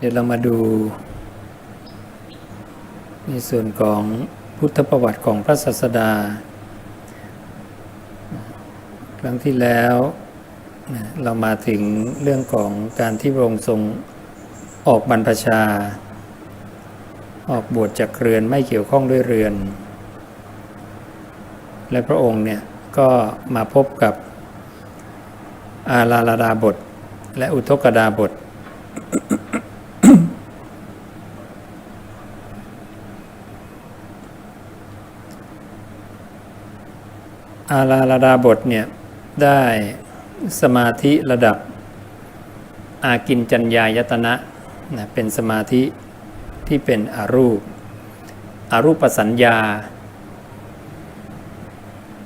เดี๋ยวเรามาดู ในส่วนของพุทธประวัติของพระศาสดา ครั้งที่แล้วเรามาถึงเรื่องของการที่พระองค์ทรงออกบรรพชา ออกบวชจากเรือนไม่เกี่ยวข้องด้วยเรือน และพระองค์เนี่ยก็มาพบกับอาลาลาดาบท และอุทกดาบท อาลาลาดาบทเนี่ยได้สมาธิระดับอากินจัญญายตนะนะเป็นสมาธิที่เป็นอรูป อรูปสัญญา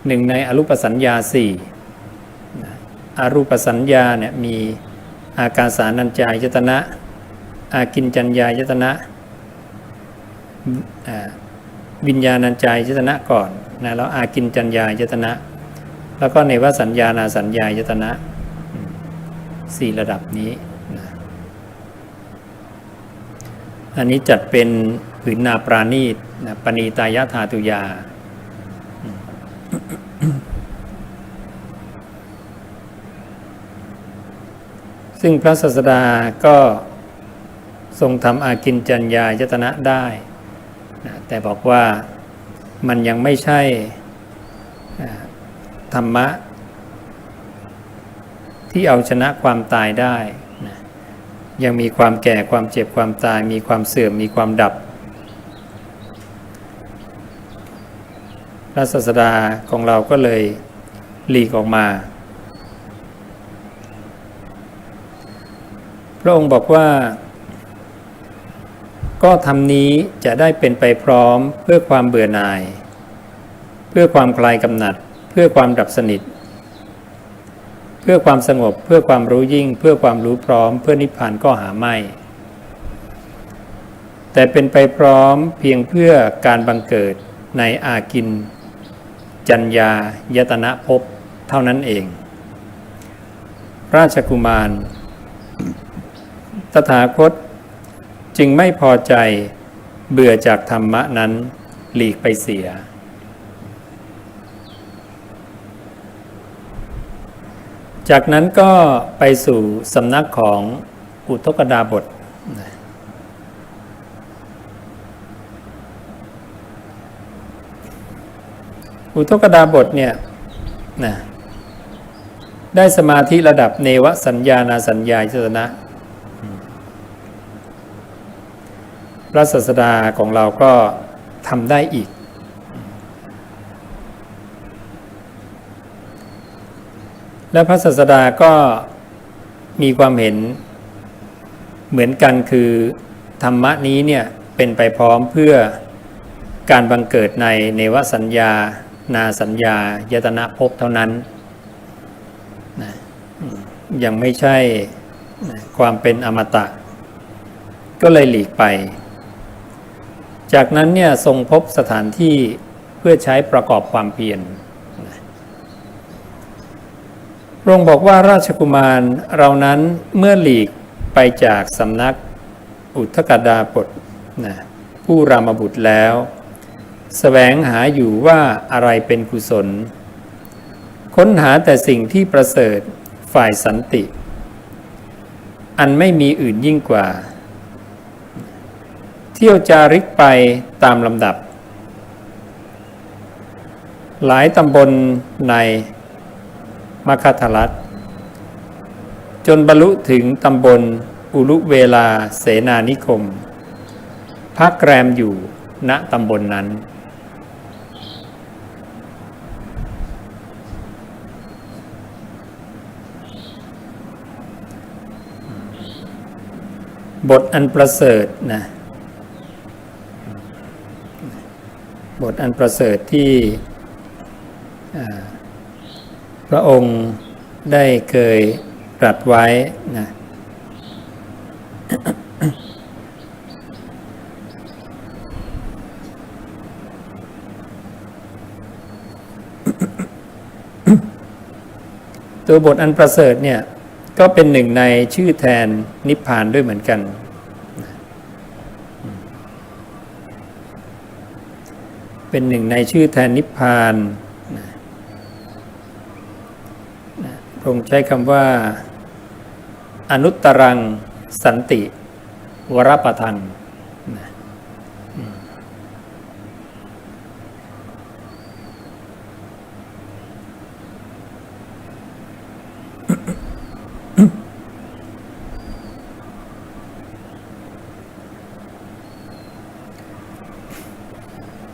หนึ่งในอรูปสัญญาสี่อารูปสัญญาเนี่ยมีอากาสานัญจายตนะอากินจัญญายตนะวิญญาณัญจายตนะก่อน นะแล้วอากินจัญญายตนะ แล้วก็ในวสัญญานาสัญญายตนะสี่ระดับนี้นะอันนี้จัดเป็นผืนนาปราณีตนะปณีตายะธาตุยา ซึ่งพระศาสดาก็ทรงทำอากินจัญญายตนะได้นะแต่บอกว่า มันยังไม่ใช่ธรรมะ ที่เอาชนะความตายได้นะยังมีความแก่ความเจ็บความตาย มีความเสื่อมมีความดับพระศาสดาของเราก็เลยหลีกออกมา พระองค์บอกว่า ก็ทำนี้จะได้เป็นไปพร้อมเพื่อความเบื่อหน่าย เพื่อความคลายกำหนัด เพื่อความดับสนิท เพื่อความสงบเพื่อความรู้ยิ่ง เพื่อความรู้พร้อม เพื่อนิพพานก็หาไม่ แต่เป็นไปพร้อมเพียงเพื่อการบังเกิดในอากิน จัญญายตนะภพเท่านั้นเอง ราชกุมาร ตถาคต จึงไม่พอใจเบื่อจากธรรมะนั้นหลีกไปเสีย จากนั้นก็ไปสู่สำนักของอุทกดาบท อุทกดาบทเนี่ยนะได้สมาธิระดับเนวสัญญานาสัญญาจตนะ พระศาสดาของเราก็ทำได้อีก และพระศาสดาก็มีความเห็นเหมือนกันคือธรรมะนี้เนี่ยเป็นไปพร้อมเพื่อการบังเกิดในเนวสัญญา นาสัญญายตนะภพเท่านั้นนะยังไม่ใช่ความเป็นอมตะ ก็เลยหลีกไป จากนั้นเนี่ยทรงพบสถานที่เพื่อใช้ประกอบความเพียรนะพระองค์บอกว่าราชกุมารเรานั้นเมื่อหลีกไปจากสำนักอุทกดาบทนะผู้รามบุตรแล้วแสวงหาอยู่ว่าอะไรเป็นกุศล ค้นหาแต่สิ่งที่ประเสริฐฝ่ายสันติ อันไม่มีอื่นยิ่งกว่า ที่ยวจาริกไปตามลำดับ หลายตำบลในมคธรัฐจนบรรลุถึงตำบลอุลุเวลาเสนานิคม พักแรมอยู่ณตำบลนนั้น บทอันประเสริฐนะ บทอันประเสริฐที่พระองค์ได้เคยตรัสไว้นะตัวบทอันประเสริฐเนี่ยก็เป็นหนึ่งในชื่อแทนนิพพานด้วยเหมือนกัน เป็นหนึ่งในชื่อแทนนิพพานพระองค์ใช้คำว่า อนุตตรังสันติ วรปทัง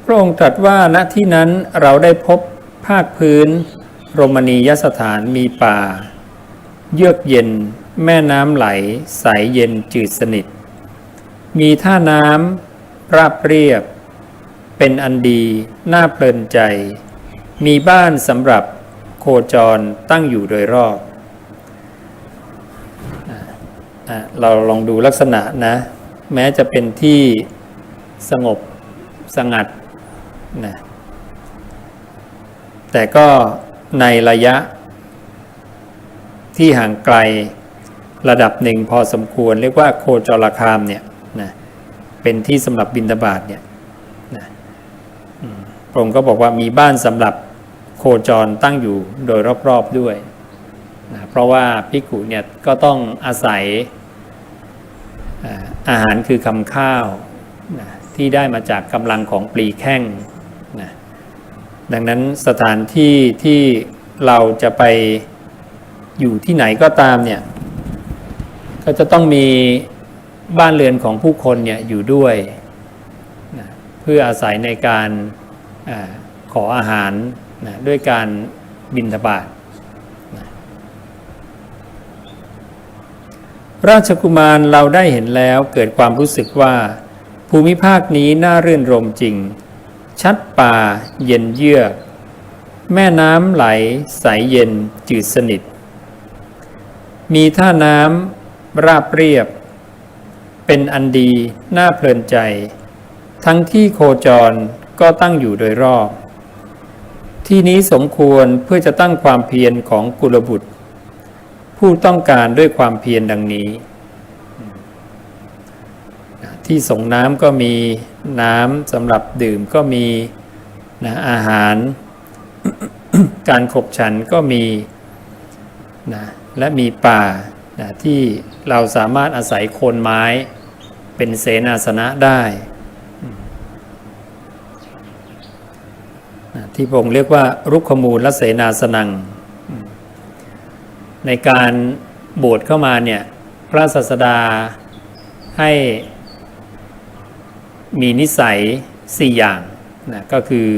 ระองค์ตรัสว่าณที่นั้นเราได้พบภาคพื้น โรมณียสถานมีป่า เยือกเย็น แม่น้ำไหลใสเย็นจืดสนิท มีท่าน้ำราบเรียบ เป็นอันดีน่าเพลินใจ มีบ้านสำหรับโคจรตั้งอยู่โดยรอบเราลองดูลักษณะนะ แม้จะเป็นที่สงบสงัด นะแต่ก็ในระยะที่ห่างไกลระดับหนึ่งพอสมควร เรียกว่าโคจรคามเนี่ยนะเป็นที่สำหรับบินทบาทเนี่ยนะพระองค์ก็บอกว่ามีบ้านสำหรับโคจรตั้งอยู่โดยรอบๆด้วยนะเพราะว่าพิกุเนี่ยก็ต้องอาศัยอาอาหารคือคำข้าวนะที่ได้มาจากกำลังของปลีแข้ง นะดังนั้นสถานที่ที่เราจะไปอยู่ที่ไหนก็ตามเนี่ยก็จะต้องมีบ้านเรือนของผู้คนเนี่ยอยู่ด้วยนะเพื่ออาศัยในการอขออาหารนะด้วยการบินทบาทนะราชกุมารเราได้เห็นแล้วเกิดความรู้สึกว่าภูมิภาคนี้น่ารื่นรมจริง ชัดป่าเย็นเยือก แม่น้ำไหลใสเย็นจืดสนิท มีท่าน้ำราบเรียบ เป็นอันดีน่าเพลินใจ ทั้งที่โคจรก็ตั้งอยู่โดยรอบ ที่นี้สมควรเพื่อจะตั้งความเพียรของกุลบุตร ผู้ต้องการด้วยความเพียรดังนี้ ที่ส่งน้ำก็มีน้ำสำหรับดื่มก็มีนะอาหาร การขบฉันก็มีนะและมีป่านะที่เราสามารถอาศัยโคนไม้เป็นเสนาสนะได้นะที่พงค์เรียกว่ารุกขมูลและเสนาสนัง ในการบสถ์เข้ามาเนี่ยพระศาสดาให้ มีนิสัยสี่อย่างนะก็คือ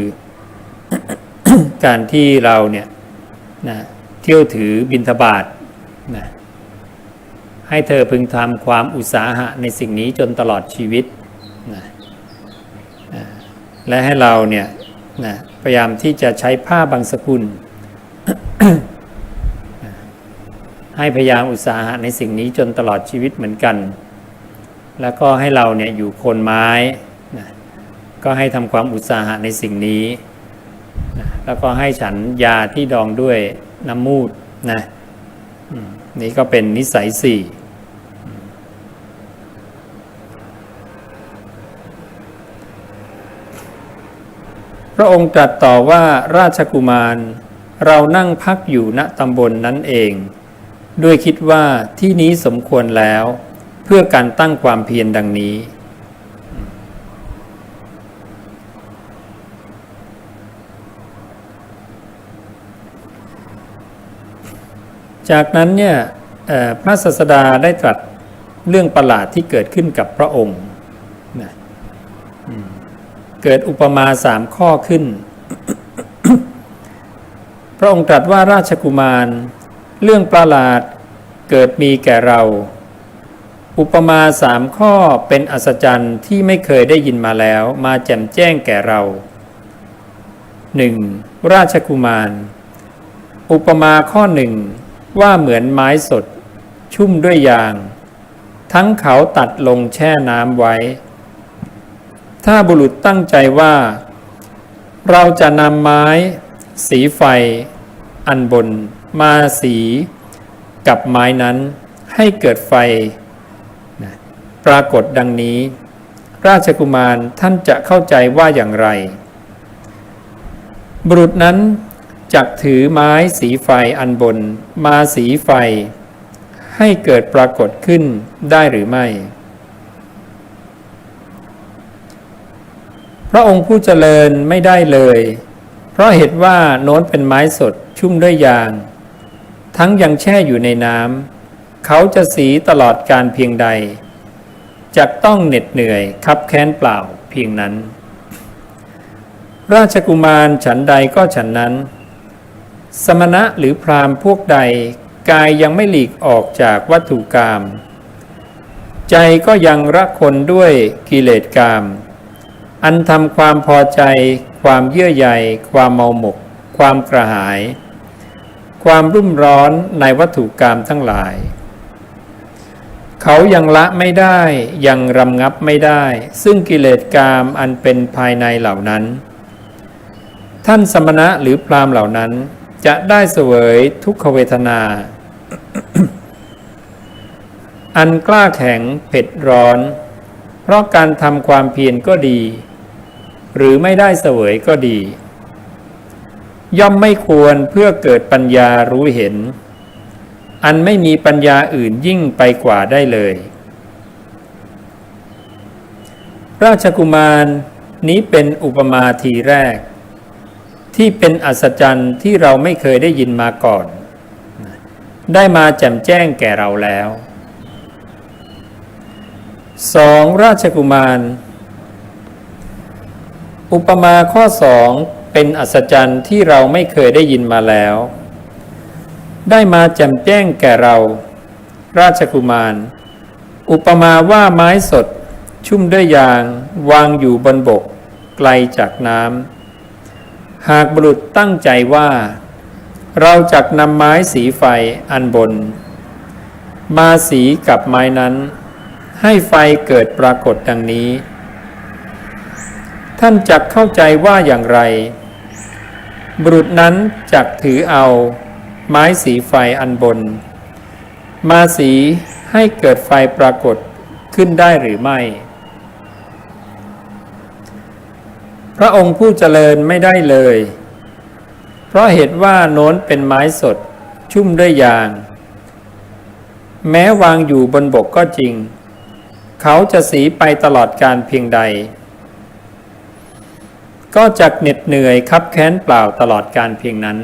การที่เราเนี่ยนะเที่ยวถือบิณฑบาตนะให้เธอพึงทำความอุตสาหะในสิ่งนี้จนตลอดชีวิตนะนะและให้เราเนี่ยนะพยายามที่จะใช้ผ้าบางสกุล ให้พยายามอุตสาหะในสิ่งนี้จนตลอดชีวิตเหมือนกัน แล้วก็ให้เราเนี่ยอยู่โคนไม้ ก็ให้ทำความอุตสาหะในสิ่งนี้ แล้วก็ให้ฉันยาที่ดองด้วยน้ำมูดนะนี่ก็เป็นนิสัยสี่พระองค์ตรัสต่อว่าราชกุมาร เรานั่งพักอยู่ณตำบลนนั้นเอง ด้วยคิดว่าที่นี้สมควรแล้ว เพื่อการตั้งความเพียรดังนี้ จากนั้นเนี่ยพระศาสดาได้ตรัสเรื่องประหลาดที่เกิดขึ้นกับพระองค์นะเกิดอุปมาสามข้อขึ้น พระองค์ตรัสว่าราชกุมาร เรื่องประหลาดเกิดมีแก่เรา อุปมาสามข้อเป็นอัศจรรย์ที่ไม่เคยได้ยินมาแล้ว มาแจ่มแจ้งแก่เราหนึ่งราชกุมาร อุปมาข้อหนึ่ง ว่าเหมือนไม้สด ชุ่มด้วยยาง ทั้งเขาตัดลงแช่น้ำไว้ ถ้าบุรุษตั้งใจว่า เราจะนำไม้ สีไฟ อันบน มาสี กับไม้นั้นให้เกิดไฟ ปรากฏดังนี้ ราชกุมารท่านจะเข้าใจว่าอย่างไร บุรุษนั้น จักถือไม้สีไฟอันบน มาสีไฟ ให้เกิดปรากฏขึ้นได้หรือไม่ พระองค์ผู้เจริญไม่ได้เลย เพราะเหตุว่าโน้นเป็นไม้สดชุ่มด้วยยาง ทั้งยังแช่อยู่ในน้ำเขาจะสีตลอดการเพียงใดจะต้องเหน็ดเหนื่อยคับแค้นเปล่าเพียงนั้น ราชกุมารฉันใดก็ฉันนั้น สมณะหรือพราหมณ์พวกใดกายยังไม่หลีกออกจากวัตถุกรรมใจก็ยังรักคนด้วยกิเลสกรรมอันทำความพอใจ ความเยื่อใยความเมาหมก ความกระหาย ความรุ่มร้อนในวัตถุกรรมทั้งหลาย เขายังละไม่ได้ยังรำงับไม่ได้ ซึ่งกิเลสกรรมอันเป็นภายในเหล่านั้น ท่านสมณะหรือพรามเหล่านั้น จะได้เสวยทุกขเวทนา อันกล้าแข็งเผ็ดร้อน เพราะการทำความเพียรก็ดี หรือไม่ได้เสวยก็ดี ย่อมไม่ควรเพื่อเกิดปัญญารู้เห็น อันไม่มีปัญญาอื่นยิ่งไปกว่าได้เลย ราชกุมารนี้เป็นอุปมาทีแรก ที่เป็นอัศจรรย์ที่เราไม่เคยได้ยินมาก่อน ได้มาแจ่มแจ้งแก่เราแล้วสองราชกุมาร อุปมาข้อสองเป็นอัศจรรย์ที่เราไม่เคยได้ยินมาแล้ว ได้มาแจ่มแจ้งแก่เรา ราชกุมาร อุปมาว่าไม้สด ชุ่มด้วยยาง วางอยู่บนบก ไกลจากน้ำ หากบุรุษตั้งใจว่า เราจักนำไม้สีไฟอันบน มาสีกับไม้นั้น ให้ไฟเกิดปรากฏดังนี้ ท่านจักเข้าใจว่าอย่างไร บุรุษนั้นจักถือเอาไม้สีไฟอันบน มาสีให้เกิดไฟปรากฏขึ้นได้หรือไม่ พ ระองค์ผู้เจริญไม่ได้เลย เพราะเหตุว่าโน้นเป็นไม้สดชุ่มด้วยยาง แม้วางอยู่บนบกก็จริง เขาจะสีไปตลอดการเพียงใด ก็จักเหน็ดเหนื่อยคับแค้นเปล่าตลอดการเพียงนั้น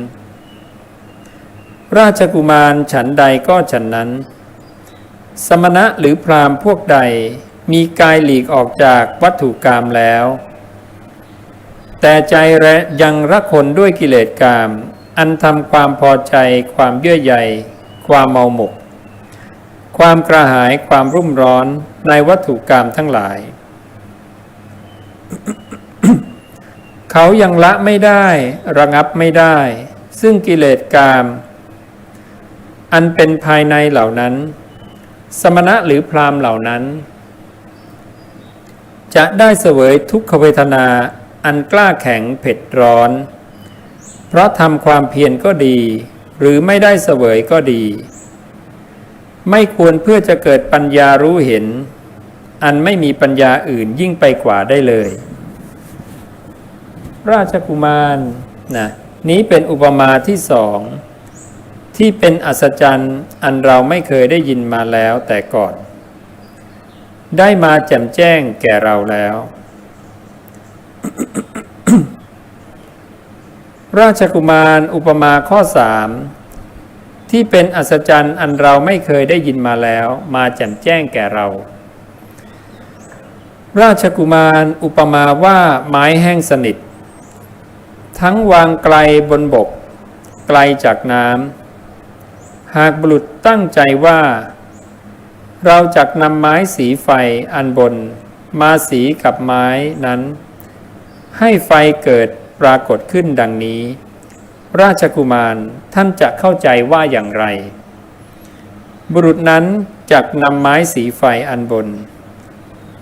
ราชกุมารฉันใดก็ฉันนั้น สมณะหรือพราหมณ์พวกใดมีกายหลีกออกจากวัตถุกรรมแล้ว แต่ใจและยังรักคนด้วยกิเลสกรรมอันทำความพอใจ ความเยื่อใยความเมาหมก ความกระหายความรุ่มร้อนในวัตถุกรรมทั้งหลาย เขายังละไม่ได้ระงับไม่ได้ ซึ่งกิเลสกรรมอันเป็นภายในเหล่านั้น สมณะหรือพรามเหล่านั้น จะได้เสวยทุกขเวทนา อันกล้าแข็งเผ็ดร้อน เพราะทำความเพียรก็ดี หรือไม่ได้เสวยก็ดี ไม่ควรเพื่อจะเกิดปัญญารู้เห็น อันไม่มีปัญญาอื่นยิ่งไปกว่าได้เลย ราชกุมารนะนี้เป็นอุปมาที่สอง ที่เป็นอัศจรรย์อันเราไม่เคยได้ยินมาแล้วแต่ก่อน ได้มาแจ่มแจ้งแก่เราแล้ว ราชกุมารอุปมาข้อสามที่เป็นอัศจรรย์อันเราไม่เคยได้ยินมาแล้ว มาแจ่มแจ้งแก่เรา ราชกุมารอุปมาว่าไม้แห้งสนิท ทั้งวางไกลบนบก ไกลจากน้ำหากบุรุษตั้งใจว่า เราจักนำไม้สีไฟอันบน มาสีกับไม้นั้น ให้ไฟเกิดปรากฏขึ้นดังนี้ ราชกุมารท่านจะเข้าใจว่าอย่างไร บุรุษนั้นจักนำไม้สีไฟอันบน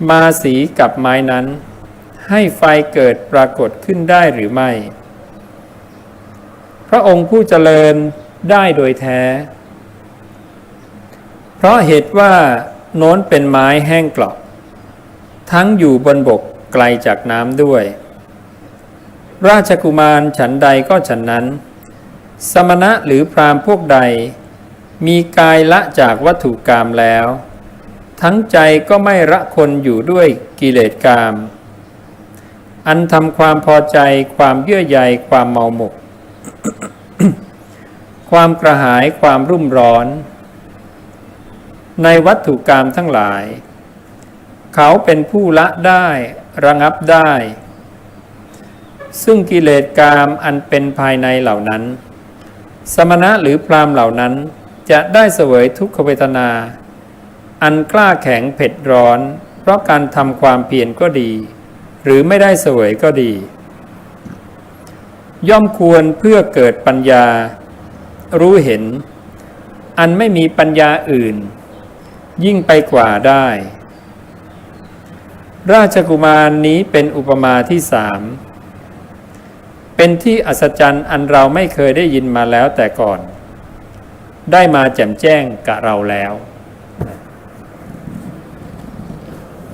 มาสีกับไม้นั้น ให้ไฟเกิดปรากฏขึ้นได้หรือไม่ พระองค์ผู้เจริญได้โดยแท้ เพราะเหตุว่าโน้นเป็นไม้แห้งกรอบทั้งอยู่บนบกไกลจากน้ำด้วย ราชกุมารฉันใดก็ฉันนั้น สมณะหรือพรามพวกใด มีกายละจากวัตถุกรรมแล้ว ทั้งใจก็ไม่ละคนอยู่ด้วยกิเลสกรรมอันทำความพอใจความเยื่อใยความเมาหมก ความกระหายความรุ่มร้อน ในวัตถุกรรมทั้งหลาย เขาเป็นผู้ละได้ระงับได้ ซึ่งกิเลสกรรมอันเป็นภายในเหล่านั้น สมณะหรือพรามเหล่านั้นจะได้เสวยทุกขเวทนา อันกล้าแข็งเผ็ดร้อน เพราะการทำความเพียรก็ดี หรือไม่ได้เสวยก็ดี ย่อมควรเพื่อเกิดปัญญา รู้เห็น อันไม่มีปัญญาอื่น ยิ่งไปกว่าได้ ราชกุมารนี้เป็นอุปมาที่สาม เป็นที่อัศจรรย์อันเราไม่เคยได้ยินมาแล้วแต่ก่อน ได้มาแจ่มแจ้งกับเราแล้ว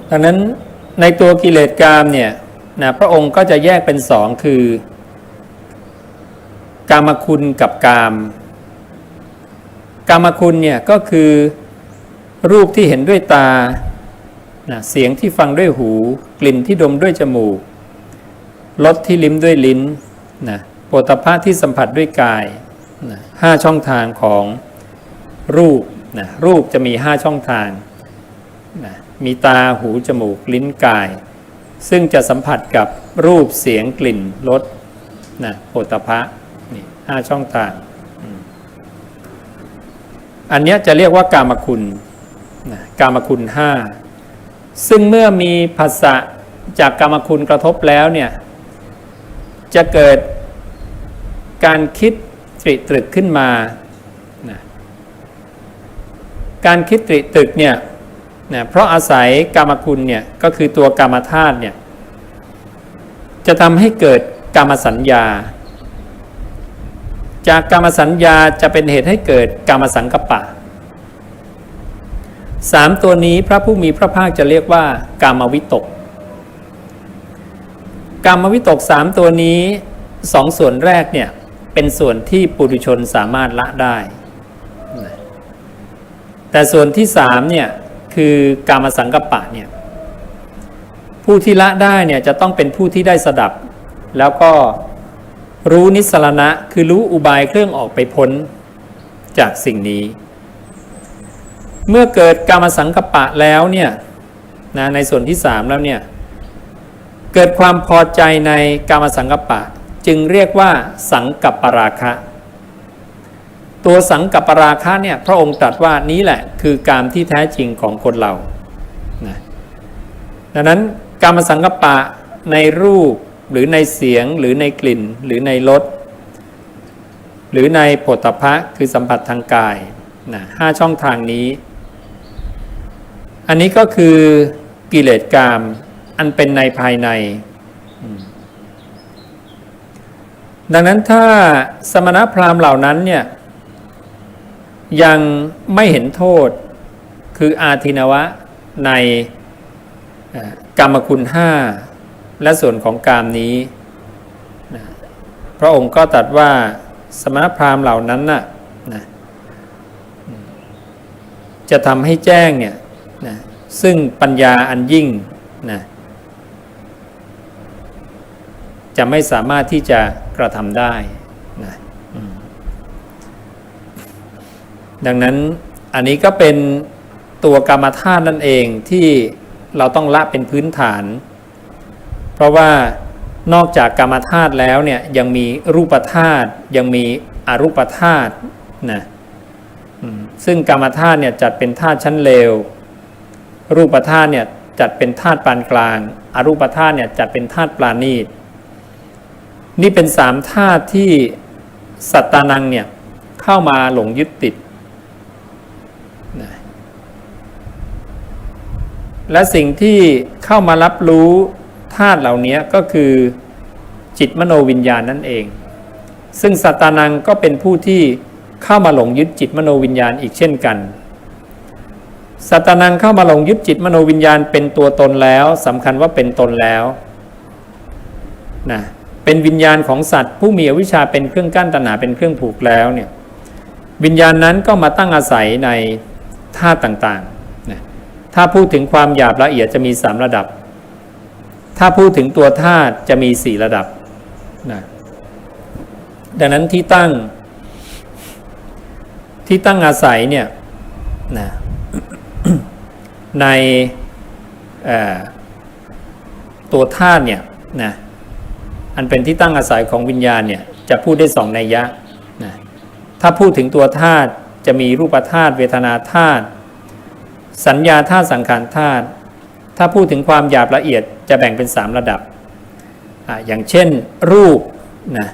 ดังนั้นในตัวกิเลสกามเนี่ยนะพระองค์ก็จะแยกเป็นสองคือ กามคุณกับกาม กามคุณเนี่ยก็คือรูปที่เห็นด้วยตานะเสียงที่ฟังด้วยหู กลิ่นที่ดมด้วยจมูกรสที่ลิ้มด้วยลิ้น นะโผฏฐัพพะที่สัมผัสด้วยกายนะห้าช่องทางของรูปนะรูปจะมีห้าช่องทางนะมีตาหูจมูกลิ้นกาย ซึ่งจะสัมผัสกับรูปเสียงกลิ่นรสนะโผฏฐัพพะนี่ห้าช่องทาง อันนี้จะเรียกว่ากามคุณนะกามคุณห้าซึ่งเมื่อมีภาษะจากกรรมคุณกระทบแล้วเนี่ย จะเกิด การคิดตริตรึกขึ้นมานะการคิดตริตรึกเนี่ยนะเพราะอาศัยกรรมคุณเนี่ยก็คือตัวกรรมธาตุเนี่ยจะทำให้เกิดกรรมสัญญา จากกรรมสัญญาจะเป็นเหตุให้เกิดกรรมสังกปะสามตัวนี้พระผู้มีพระภาคจะเรียกว่ากามวิตก กามวิตกสามตัวนี้สองส่วนแรกเนี่ย เป็นส่วนที่ปุถุชนสามารถละได้ แต่ส่วนที่สามเนี่ยคือกามสังกปปะเนี่ยผู้ที่ละได้เนี่ยจะต้องเป็นผู้ที่ได้สดับ แล้วก็รู้นิสรณะคือรู้อุบายเครื่องออกไปพ้นจากสิ่งนี้ เมื่อเกิดกามสังกปปะแล้วเนี่ยนะในส่วนที่สามแล้วเนี่ยเกิดความพอใจในกามสังกปปะ จึงเรียกว่าสังกัปปราคะ ตัวสังกัปปราคะเนี่ยพระองค์ตรัสว่านี้แหละคือกามที่แท้จริงของคนเรานะดังนั้นกามสังกปปะในรูปหรือในเสียงหรือในกลิ่น หรือในรสหรือในผฏฐัพพะคือสัมผัสทางกายนะห้าช่องทางนี้ อันนี้ก็คือกิเลสกามอันเป็นในภายใน ดังนั้นถ้าสมณพราหมณ์เหล่านั้นเนี่ยยังไม่เห็นโทษคืออาทินวะในกรรมคุณห้าและส่วนของกามนี้นะพระองค์ก็ตรัสว่าสมณพราหมณ์เหล่านั้นน่ะนะจะทำให้แจ้งเนี่ยนะซึ่งปัญญาอันยิ่งนะจะไม่สามารถที่จะ ระทำได้นะดังนั้นอันนี้ก็เป็นตัวกรรมธาตุนั่นเองที่เราต้องละเป็นพื้นฐาน เพราะว่านอกจากกรรมธาตุแล้วเนี่ยยังมีรูปธาตุยังมีอรูปธาตุนะซึ่งกรรมธาตุเนี่ยจัดเป็นธาตุชั้นเลว รูปธาตุเนี่ยจัดเป็นธาตุปานกลาง อรูปธาตุเนี่ยจัดเป็นธาตุปราณีต นี่เป็นสามธาตุที่สัตตานังเนี่ยเข้ามาหลงยึดติดนะและสิ่งที่เข้ามารับรู้ธาตุเหล่านี้ก็คือจิตมโนวิญญาณนั่นเอง ซึ่งสัตตานังก็เป็นผู้ที่เข้ามาหลงยึดจิตมโนวิญญาณอีกเช่นกันสัตตานังเข้ามาหลงยึดจิตมโนวิญญาณเป็นตัวตนแล้วสำคัญว่าเป็นตนแล้วนะ เป็นวิญญาณของสัตว์ ผู้มีอวิชชาเป็นเครื่องกั้นตัณหาเป็นเครื่องผูกแล้วเนี่ยวิญญาณนั้นก็มาตั้งอาศัยในธาตุต่างๆนะถ้าพูดถึงความหยาบละเอียดจะมีสามระดับ ถ้าพูดถึงตัวธาตุจะมีสี่ระดับนะดังนั้นที่ตั้งที่ตั้งอาศัยเนี่ยนะในตัวธาตุเนี่ยนะ อันเป็นที่ตั้งอาศัยของวิญญาณเนี่ยจะพูดได้สองนัยยะนะถ้าพูดถึงตัวธาตุจะมีรูปธาตุเวทนาธาตุสัญญาธาตุสังขารธาตุถ้าพูดถึงความหยาบละเอียดจะแบ่งเป็น 3 ระดับออย่างเช่นรูปนะ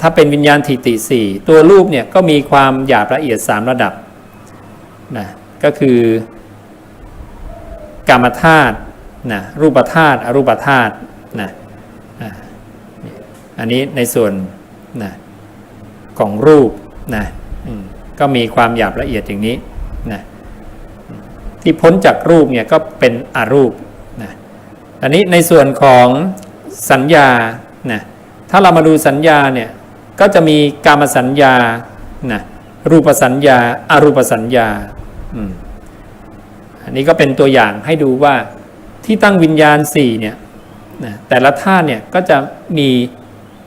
ถ้าเป็นวิญญาณทิฏฐิสี่ตัวรูปเนี่ยก็มีความหยาบละเอียด 3 ระดับนะก็คือกามธาตุนะรูปธาตุอรูปธาตุนะ อันนี้ในส่วนนะของรูปนะก็มีความหยาบละเอียดอย่างนี้นะที่พ้นจากรูปเนี่ยก็เป็นอรูปนะอันนี้ในส่วนของสัญญานะถ้าเรามาดูสัญญาเนี่ยก็จะมีกามสัญญานะรูปสัญญาอารูปสัญญาอันนี้ก็เป็นตัวอย่างให้ดูว่าที่ตั้งวิญญาณ4เนี่ยนะแต่ละท่าตุเนี่ยก็จะมี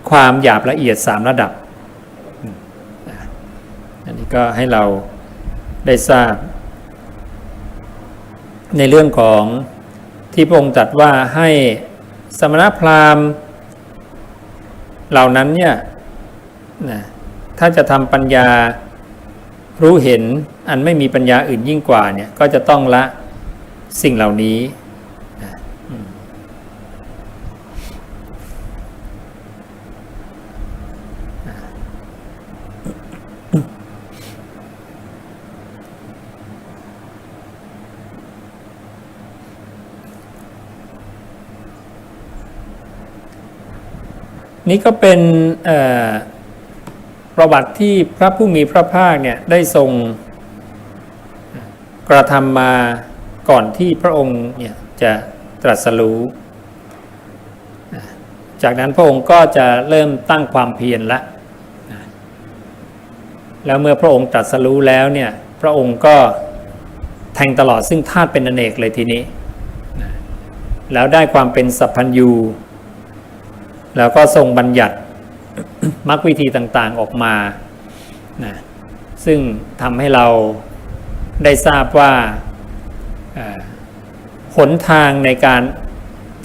ความหยาบละเอียด 3 ระดับ อันนี้ก็ให้เราได้ทราบ ในเรื่องของที่พระองค์ตรัสว่าให้สมณพราหมณ์เหล่านั้นเนี่ยนะถ้าจะทำปัญญารู้เห็นอันไม่มีปัญญาอื่นยิ่งกว่าเนี่ยก็จะต้องละสิ่งเหล่านี้นะอืม นี่ก็เป็นประวัติที่พระผู้มีพระภาคเนี่ยได้ทรงกระทำมาก่อนที่พระองค์เนี่ยจะตรัสรู้ จากนั้นพระองค์ก็จะเริ่มตั้งความเพียรละ แล้วเมื่อพระองค์ตรัสรู้แล้วเนี่ย พระองค์ก็แทงตลอดซึ่งธาตุเป็นอเนกเลยทีนี้ แล้วได้ความเป็นสัพพัญญู แล้วก็ทรงบัญญัติมรรควิธีต่างๆออกมานะซึ่งทำให้เราได้ทราบว่าหนทางในการ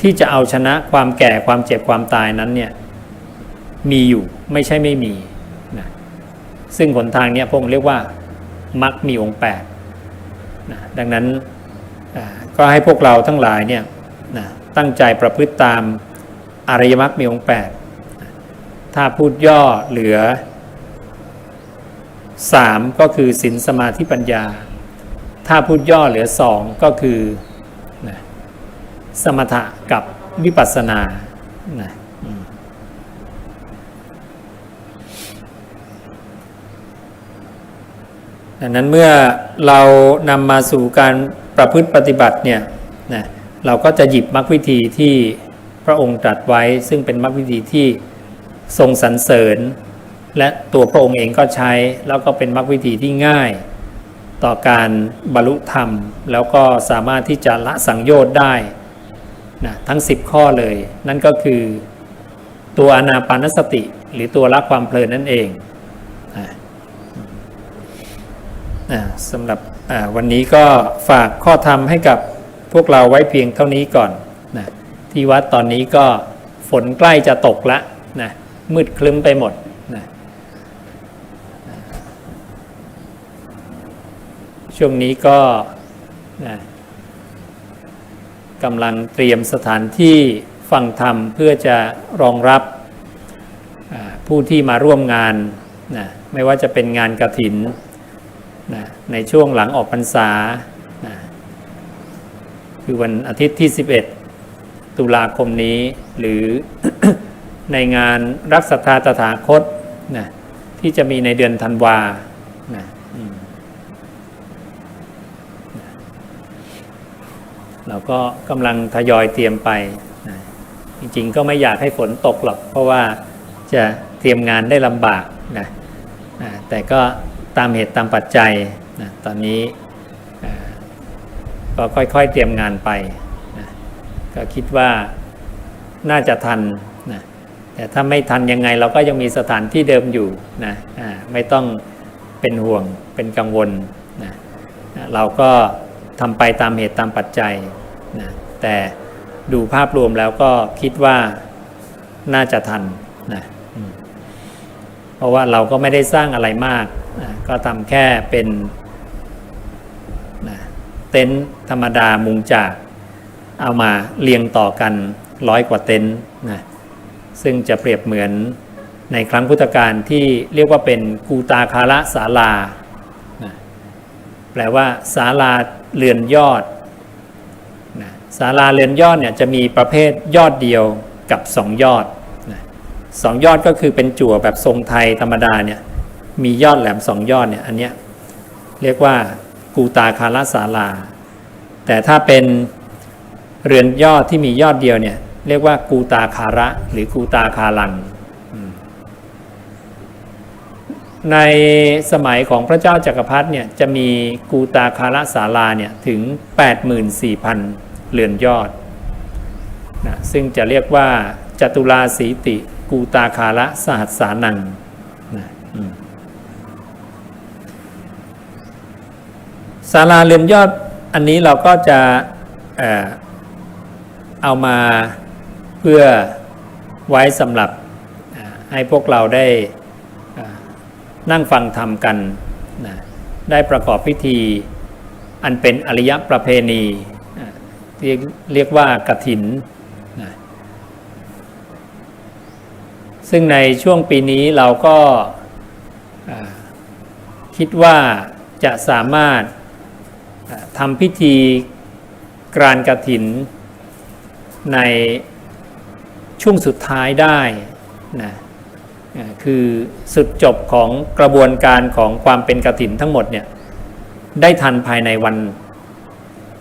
ที่จะเอาชนะความแก่ความเจ็บความตายนั้นเนี่ยมีอยู่ไม่ใช่ไม่มีนะซึ่งหนทางเนี้ยพงเรียกว่ามรรคมีองค์แปดนะดังนั้นก็ให้พวกเราทั้งหลายเนี่ยนะตั้งใจประพฤติตาม อริยมรรคมีองค์แปดถ้าพูดย่อเหลือ 3 ก็คือศีลสมาธิปัญญา ถ้าพูดย่อเหลือ 2 ก็คือนะสมถะกับวิปัสสนานะดังนั้นเมื่อเรานำมาสู่การประพฤติปฏิบัติเนี่ยนะเราก็จะหยิบมรรควิธีที่ พระองค์ตรัสไว้ซึ่งเป็นมรรควิธีที่ทรงสรรเสริญ และตัวพระองค์เองก็ใช้แล้วก็เป็นมรรควิธีที่ง่าย ต่อการบรรลุธรรม แล้วก็สามารถที่จะละสังโยชน์ได้นะทั้ง 10 ข้อเลย นั่นก็คือตัวอนาปานสติ หรือตัวละความเพลินนั่นเองนะสำหรับวันนี้ก็ฝากข้อธรรมให้กับพวกเราไว้เพียงเท่านี้ก่อนนะ ที่วัดตอนนี้ก็ฝนใกล้จะตกละนะมืดคลึ้มไปหมดนะช่วงนี้ก็นะกำลังเตรียมสถานที่ฟังธรรมเพื่อจะรองรับผู้ที่มาร่วมงานนะไม่ว่าจะเป็นงานกระถินนะในช่วงหลังออกพรรษานะคือวันอาทิตย์ที่ 11 ตุลาคมนี้ หรือในงานรักศรัทธาตถาคตนะที่จะมีในเดือนธันวานะเราก็กำลังทยอยเตรียมไปนะริงๆก็ไม่อยากให้ฝนตกหรอก เพราะว่าจะเตรียมงานได้ลำบากนะอ่าแต่ก็ตามเหตุตามปัจจัยนะตอนนี้ก็ค่อยๆเตรียมงานไป ก็คิดว่าน่าจะทันนะแต่ถ้าไม่ทันยังไงเราก็ยังมีสถานที่เดิมอยู่นะไม่ต้องเป็นห่วงเป็นกังวลนะเราก็ทำไปตามเหตุตามปัจจัยนะแต่ดูภาพรวมแล้วก็คิดว่าน่าจะทันนะเพราะว่าเราก็ไม่ได้สร้างอะไรมากนะก็ทำแค่เป็นนะเต็นท์ธรรมดามุงจาก เอามาเรียงต่อกันร้อยกว่าเต็นท์นะซึ่งจะเปรียบเหมือนในครั้งพุทธกาลที่เรียกว่าเป็นกูตาคาระศาลานะแปลว่าศาลาเรือนยอดนะศาลาเรือนยอดเนี่ยจะมีประเภทยอดเดียวกับสองยอดนะสองยอดก็คือเป็นจั่วแบบทรงไทยธรรมดาเนี่ยมียอดแหลมสองยอดเนี่ยอันเนี้ยเรียกว่ากูตาคาระศาลา แต่ถ้าเป็น เรือนยอดที่มียอดเดียวเนี่ยเรียกว่ากูตาคาระหรือกูตาคาลัง ในสมัยของพระเจ้าจักรพรรดิเนี่ยจะมีกูตาคาระศาลาเนี่ยถึง 84,000 เรือนยอดนะซึ่งจะเรียกว่าจตุราสีติกูตาคาระสหัสสานังนะศาลาเรือนยอดอันนี้เราก็จะ เอามาเพื่อไว้สำหรับให้พวกเราได้นั่งฟังธรรมกันนะได้ประกอบพิธีอันเป็นอริยประเพณีเรียกเรียกว่ากถินนะซึ่งในช่วงปีนี้เราก็คิดว่าจะสามารถทำพิธีกรานกระถิน ในช่วงสุดท้ายได้นะอ่าคือสุดจบของกระบวนการของความเป็นกระถินทั้งหมดเนี่ยได้ทันภายในวัน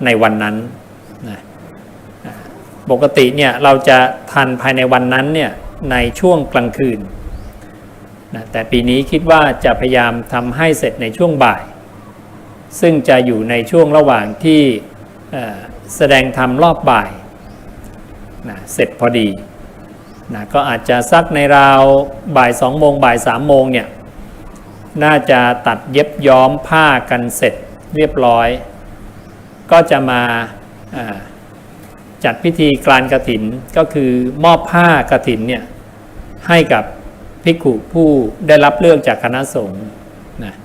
ในวันนั้นนะปกติเนี่ยเราจะทันภายในวันนั้นเนี่ยในช่วงกลางคืนนะแต่ปีนี้คิดว่าจะพยายามทำให้เสร็จในช่วงบ่าย ซึ่งจะอยู่ในช่วงระหว่างที่แสดงธรรมรอบบ่าย นะเสร็จพอดีนะก็อาจจะสักในราวบ่ายสองโมงบ่ายสามโมงเนี่ยน่าจะตัดเย็บย้อมผ้ากันเสร็จเรียบร้อย ก็จะมาาจัดพิธีกรานกระถินก็คือมอบผ้ากระถินเนี่ยให้กับภิกขุผู้ได้รับเลือกจากคณะสงฆ์นะ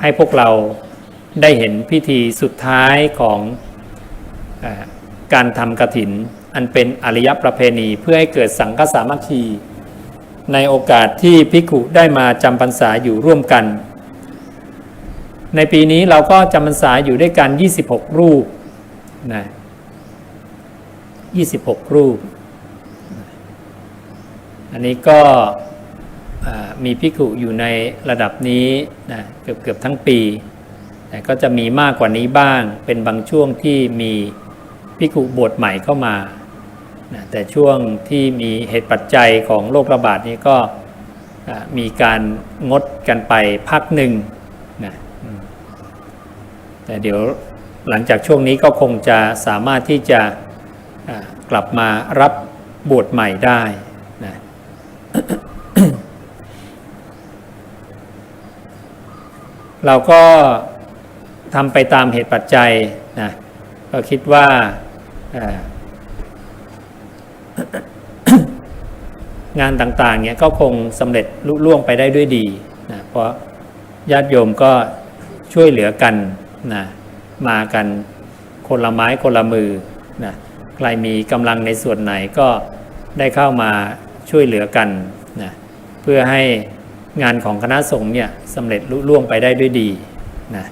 ให้พวกเราได้เห็นพิธีสุดท้ายของอ การทำกระถิน อันเป็นอริยประเพณีเพื่อให้เกิดสังฆสามัคคี ในโอกาสที่ภิกขุได้มาจำพรรษาอยู่ร่วมกัน ในปีนี้เราก็จำพรรษาอยู่ด้วยกัน 26 รูปนะ26 รูป อันนี้ก็มีพิกุอยู่ในระดับนี้นะเกือบเกือบทั้งปี แต่ก็จะมีมากกว่านี้บ้าง เป็นบางช่วงที่มี พิกุบวชใหม่เข้ามา แต่ช่วงที่มีเหตุปัจจัยของโรคระบาดนี้ก็มีการงดกันไปพักหนึ่งนะแต่เดี๋ยวหลังจากช่วงนี้ก็คงจะสามารถที่จะกลับมารับบวชใหม่ได้นะเราก็ทำไปตามเหตุปัจจัยนะก็คิดว่า งานต่างๆเนี่ยก็คงสำเร็จลุล่วงไปได้ด้วยดีนะเพราะญาติโยมก็ช่วยเหลือกันนะมากันคนละไม้คนละมือนะใครมีกำลังในส่วนไหนก็ได้เข้ามาช่วยเหลือกันนะเพื่อให้งานของคณะสงฆ์เนี่ยสำเร็จลุล่วงไปได้ด้วยดีนะ